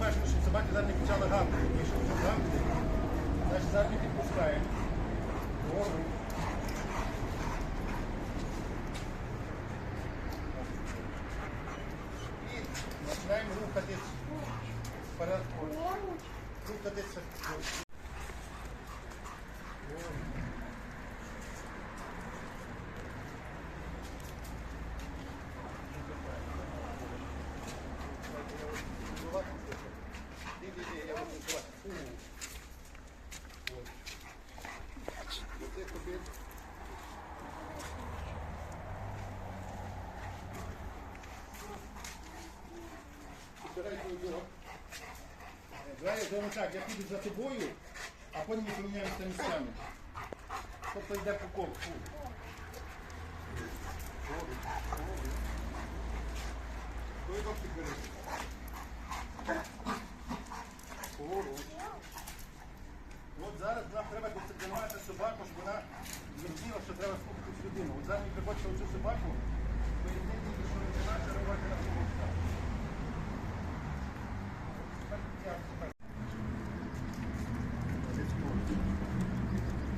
Нам щоб собаки зараз не почали гавкати. Значить зараз не підпускаємо. Поруч. І починаємо рухатись вперед. Рухатися. Іди, іди, я буду відкривати. Фу. От. Оце тобі. Збирай його. Давай я зроблю так, я піду за тобою, а потім ми поміняємося місцями. Тобто йде по колу. От зараз нам треба дисциплінувати собаку, щоб вона зрозуміла, що треба слухатись людину. От зараз ми приходимо цю собаку, то йде тільки, що не наша робота на тому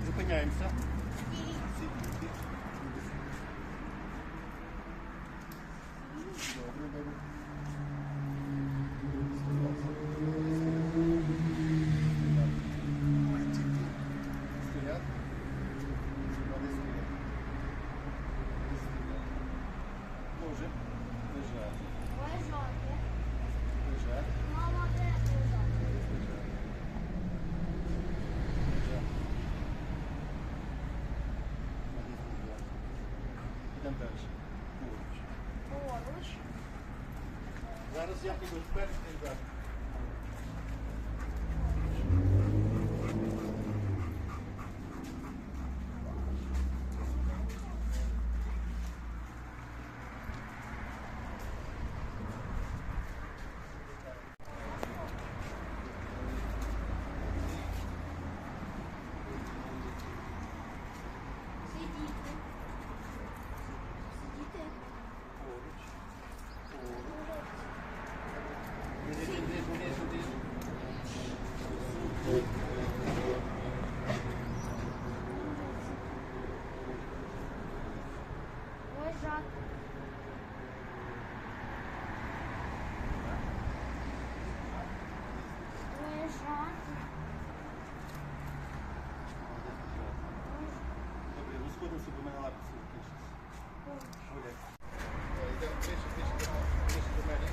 Зупиняємося. Сидіти. Добре, добре. Стоять. Надо стоять. Стоять. Може. Лежать. Лежати. Лежать. Мама де лежати? Лежать. Лежать. Надо стоять. Йдемо далі. Поруч. Поруч. Зараз я піду вперед і далі. Сидіти. Сидіти. Поруч. Поруч. Іди, іди, іди, іди, іди. Лежати. Лежати. Добре, розходимося, бо в мене лапи закінчилися. Поруч. Гуляй. Йдемо ближче, ближче до мене. Ближче до мене.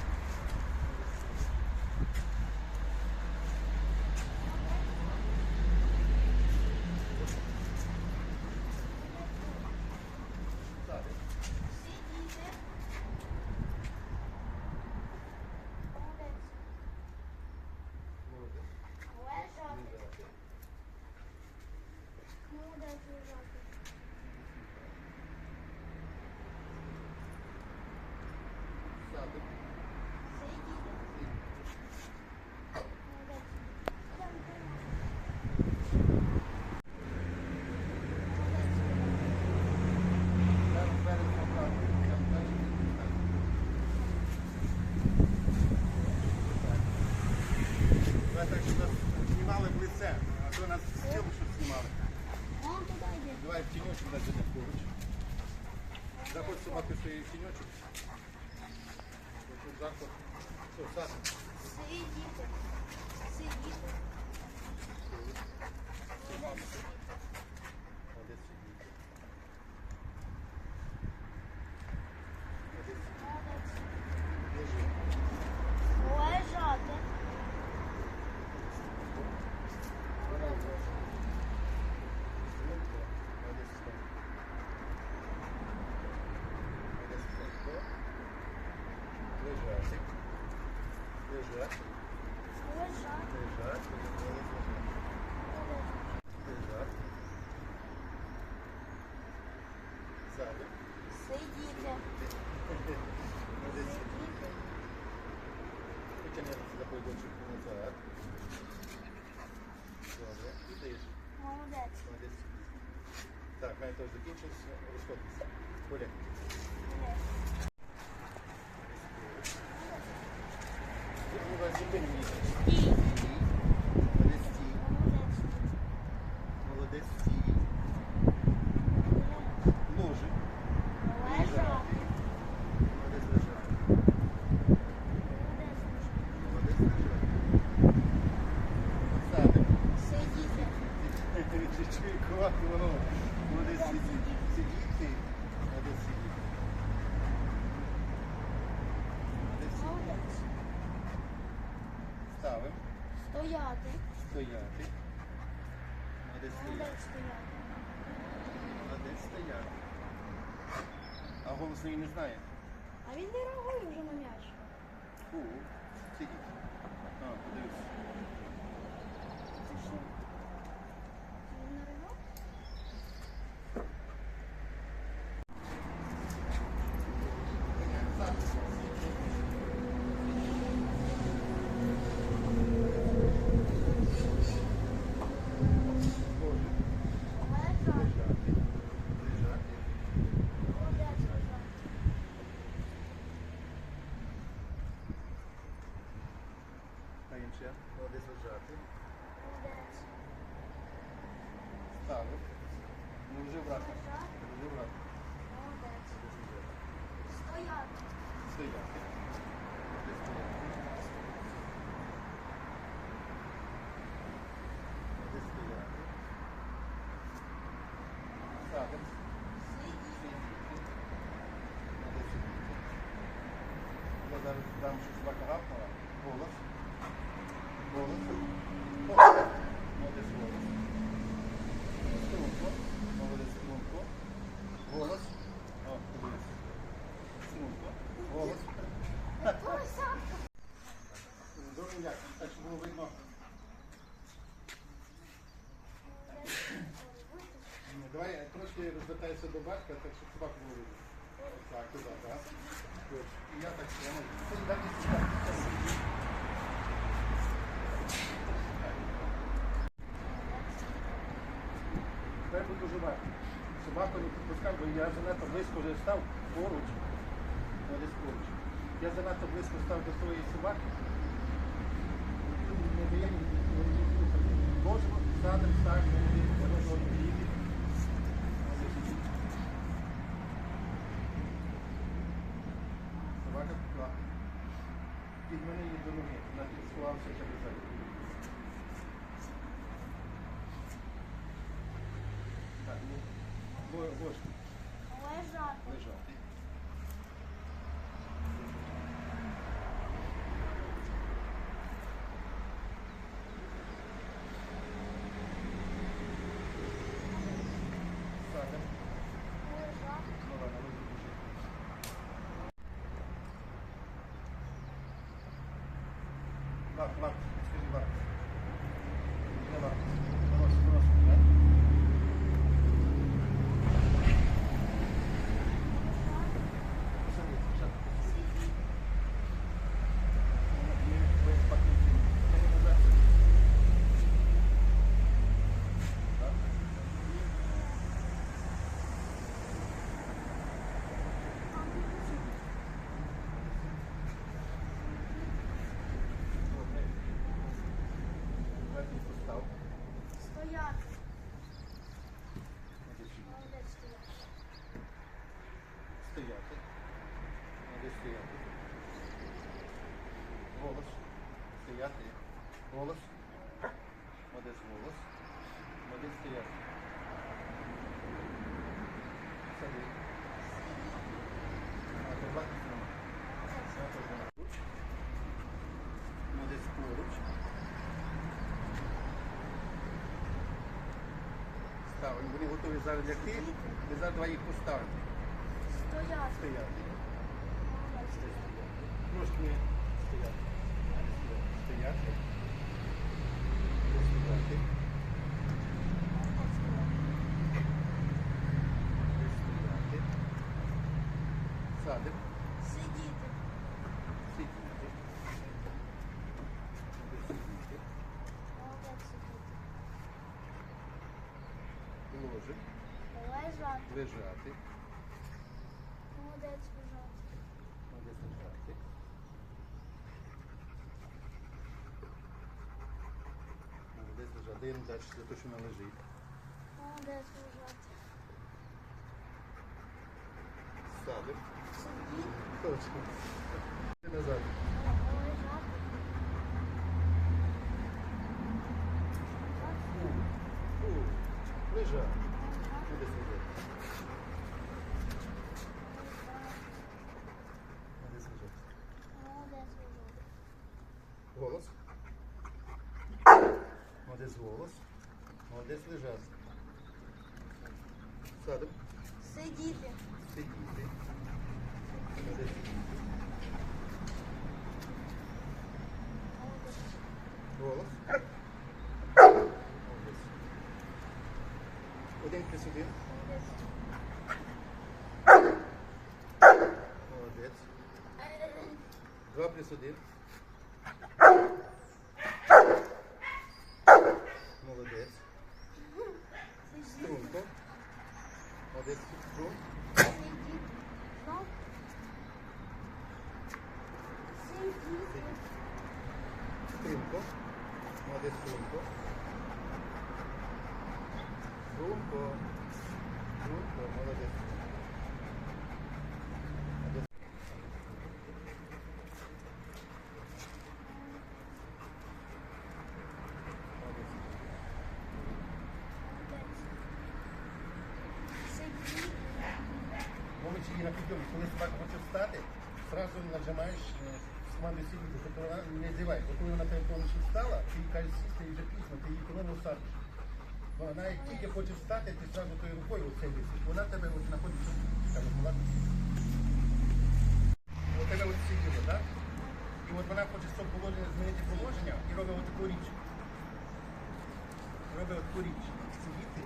Так. Сидіти. Молодець. Молодець. Лежати. Молодець лежати. Сядемо. Сидіти. Молодець. Там вперед направо. Там далі. Так. Давай так, щоб нас знімали в лице, а то нас в тіло, щоб знімали. Давай в тіньочок дай буде поруч. Заходь собаку в свій тіньочок. Тут заход. Все, сад. Сидіти. Сидіти. Сидіти. Молодець сидіти. Молодець. Лежи. Лежати. Молодець. Стояти. Лежать. Лежать. Ззаду. Сидіти. Сидіти. Потягнемо за. Так, мене теж закінчився. Розходимося. Молодець. Зупинись, зупинись. Стій. Молодець стій. Молодець. Молодець стій. Ложи. Лежати. Молодець лежати. Молодець. Молодець лежати. Садик. Сидіти. Чуть-чуть кувати воно. Молодець сидіти. Сидіти. Молодець сидіти. Молодець сидіти. Молодець. Ставимо. Стояти. Стояти. Молодець стояти. Молодець стояти. А голос її не знає. А він не реагує вже на м'яч. Фу. Сидіть. А, подивись. Це що? Він не реагує? Боже. Лежати. Лежати. Лежати. Молодець лежати. А інше. Молодець лежати. Молодець. Ставив. Ну вже обратно. Лежати. Вже обратно. Молодець. Стояти. Стояти. Молодець стояти. Молодець стояти. Ставив. Сидіти. Сидіти. Молодець сидіти. Я зараз собака гапнула. Голос. Голос. Голос. Молодець голос. Струнко. Молодець струнко. Голос. О, подивись. Струнко. Голос. Добре, як? Так, щоб було видно. Давай трошки розвертайся до батька, так щоб собаку було. Так прямо. Це дай мені сюди. Тепер. Собаку не підпускав, бо я занадто близько вже став поруч. Ну. Я занадто близько став до своєї собаки. Не дає мені. Можемо, садимо, так, не можемо Під мене її до ноги. Вона сховався через ззаді. Так, ну, ложку. Лежати. лежати. bak bak. Bak. Bak. Burası burası. Ставимо. Вони готові зараз лягти. Ми зараз два їх поставимо. Молодець. Ну, трошки. Стояти. Стояти. Стояти. Садимо. Сидіти. Сидіти. Сидіти. Молодець сидіти. Ложимо. Лежати. Лежати. Молодець лежати. Молодець лежати. Молодець лежати. Даємо далі за те, що вона лежить. Молодець лежати. Садимо. Сидіти. Точно. І назад. Лежати. Фу. Фу. Лежати. Молодець лежати. Молодець лежати. Молодець лежати. Голос. Молодець голос. Молодець лежати. Садимо. Сидіти. Сидіти. Молодець сидіти. Молодець. Голос. Молодець. Один плюс один. Молодець. Молодець. Два плюс один. Молодець. Струнко. Молодець. Струн. Сидіти. Знов. Сидіти. Струнко. Молодець. Струнко. Струнко. Струнко. Молодець. Молодець. Молодець. Сидіти. Її на підйомі, коли собака хоче встати, одразу нажимаєш е, з командою сидіти, тобто вона не зіває. Бо коли вона повністю встала, ти їй кажеш сісти і вже пізно, ти її коли садиш. Вона як тільки хоче встати, ти одразу тою рукою оце висиш. Вона тебе от знаходиться, скажімо, була. У тебе от сиділа, так? І от вона хоче з положення змінити положення і робить от таку річ. Робить от таку річ. Сидіти,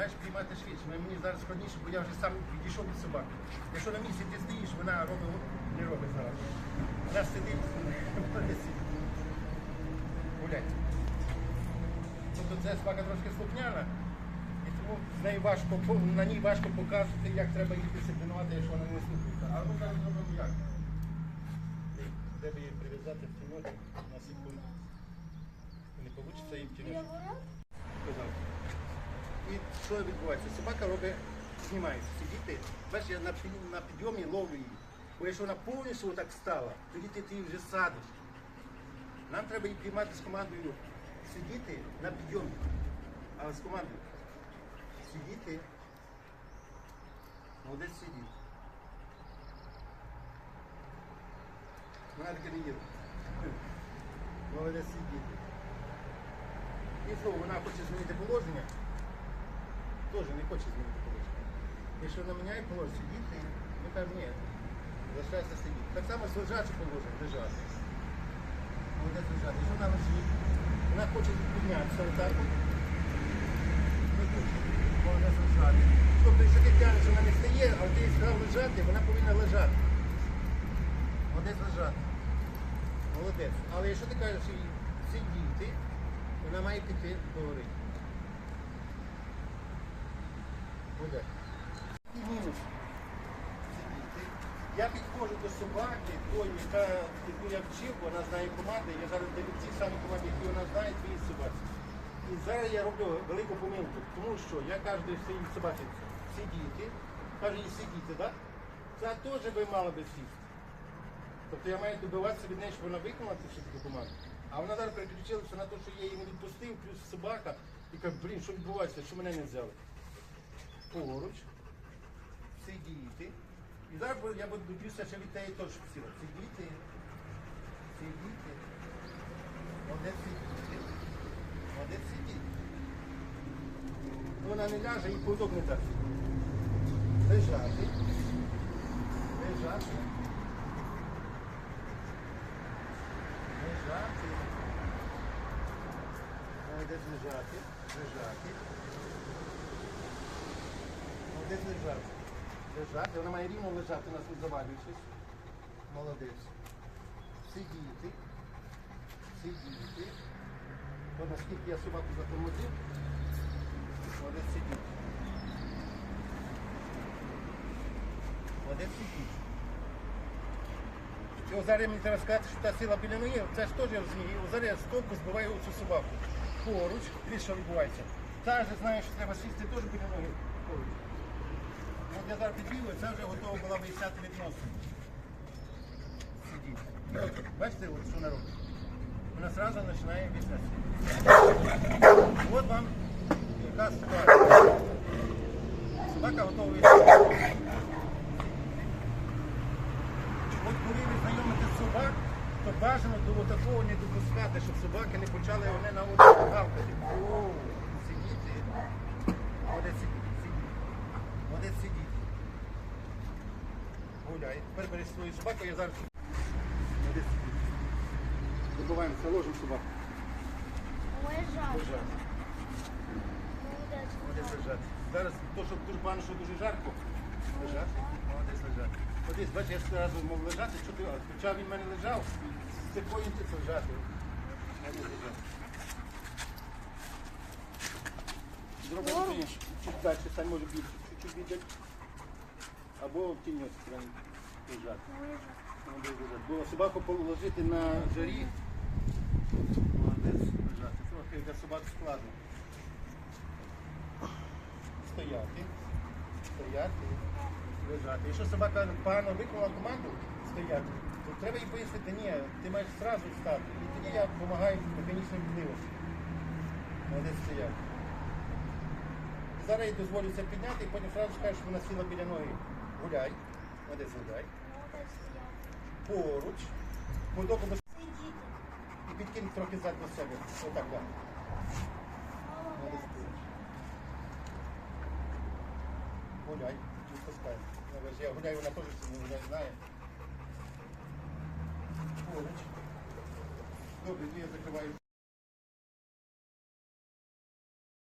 маєш приймати швидше. Мені зараз складніше, бо я вже сам відійшов від собаки. Якщо на місці ти стоїш, вона робить, не робить зараз. Вона сидить. Гулять. Тобто це собака трошки слухняна, і тому з нею важко, на ній важко показувати, як треба її дисциплінувати, якщо вона не слухається. А ми зараз зробимо як? Треба її прив'язати в тіньок на секунду. Не вийде в тіньок. Сказав. І що відбувається? Собака робить, знімається. Сидіти, бачиш, я на, на підйомі ловлю її. Бо якщо вона повністю так стала, тоді ти, її вже садиш. Нам треба її приймати з командою сидіти на підйомі. Але з командою. Сидіти. Молодець сидіти. Вона таке не їде. Молодець сидіти. І знову вона хоче змінити положення. Теж не хоче змінити положення. Якщо вона міняє положення, сидіти, ми кажемо, ні, залишається сидіти. Так само з лежачим положенням, лежати. Молодець лежати. Якщо вона лежить, вона хоче піднятися отак. Не хоче. Молодець лежати. Тобто, якщо ти тягнеш, вона не встає, але ти сказав лежати, вона повинна лежати. Молодець лежати. Молодець. Але якщо ти кажеш сидіти, вона має піти говорити. Буде. Мінус. Я підходжу до собаки, тої, яка, яку я вчив, вона знає команди, я зараз даю ті самі команди, які вона знає, твої собаці. І зараз я роблю велику помилку, тому що я кажу своїй собаці сидіти, кажу їй сидіти, так? Це теж би мала би сісти. Тобто я маю добиватися від неї, щоб вона виконала всю таку команду. А вона зараз переключилася на те, що я її не відпустив, плюс собака, і каже, блін, що відбувається, що мене не взяли поруч, сидіти. І зараз я буду б'юся ще від тієї точки. Сидіти, сидіти, молодець сидіти, молодець сидіти. Вона не ляже і подобне так. Лежати. Лежати. Лежати. Молодець лежати. Лежати. Молодець лежати. Лежати. Вона має рівно лежати, у нас не завалюючись. Молодець. Сидіти. Сидіти. Бо наскільки я собаку затормозив, молодець сидіти. Молодець сидіти. Ось зараз мені треба сказати, що та сила біля ноги, це ж теж розумію. Зараз я з збиваю цю собаку. Поруч, що відбувається. Та же знає, що треба сісти теж біля ноги. Поруч. Я зараз це вже готова була виясняти відносини. Сидіть. Бачите, от що вона? Вона одразу починає виясняти. От вам яка ситуація. Собака готова виясняти. От коли ви знайомите собак, то бажано до такого не допускати, щоб собаки не почали вони на одну гавкати. О, сидіти. Молодець сидіть, сидіть. Молодець сидіть. Гуляй. Тепер бери свою собаку, я зараз. Молодець сидіть. Ложимо собаку. Лежати. Молодець. Молодець лежати. Зараз то, що дуже погано, що дуже жарко. Лежати. Молодець лежати. От бачиш, я одразу мов лежати, що ти, хоча він в мене лежав, з такою ти лежати. Молодець лежати. Зробимо чуть далі, сам може більше, чуть-чуть більше. Або в тіньоці прям Лежать. Було собаку положити на жарі. Молодець лежати. Трохи для собак складно. Стояти. Стояти. Лежати. Якщо собака погано виконала команду стояти, то треба їй пояснити, ні, ти маєш одразу стати. І тоді я допомагаю механічним можливості. Молодець стояти. Зараз я дозволю це підняти і потім одразу скажеш, що вона сіла біля ноги. Гуляй. Молодець гуляй. Молодець стояти. Поруч. Подоку без... Сидіти. І підкинь трохи зад до себе. Отак, так. Молодець Молодець. поруч. Гуляй, не спускай. Ну, ви ж Я гуляю, вона теж не гуляє, знає. Поруч. Добре, я закриваю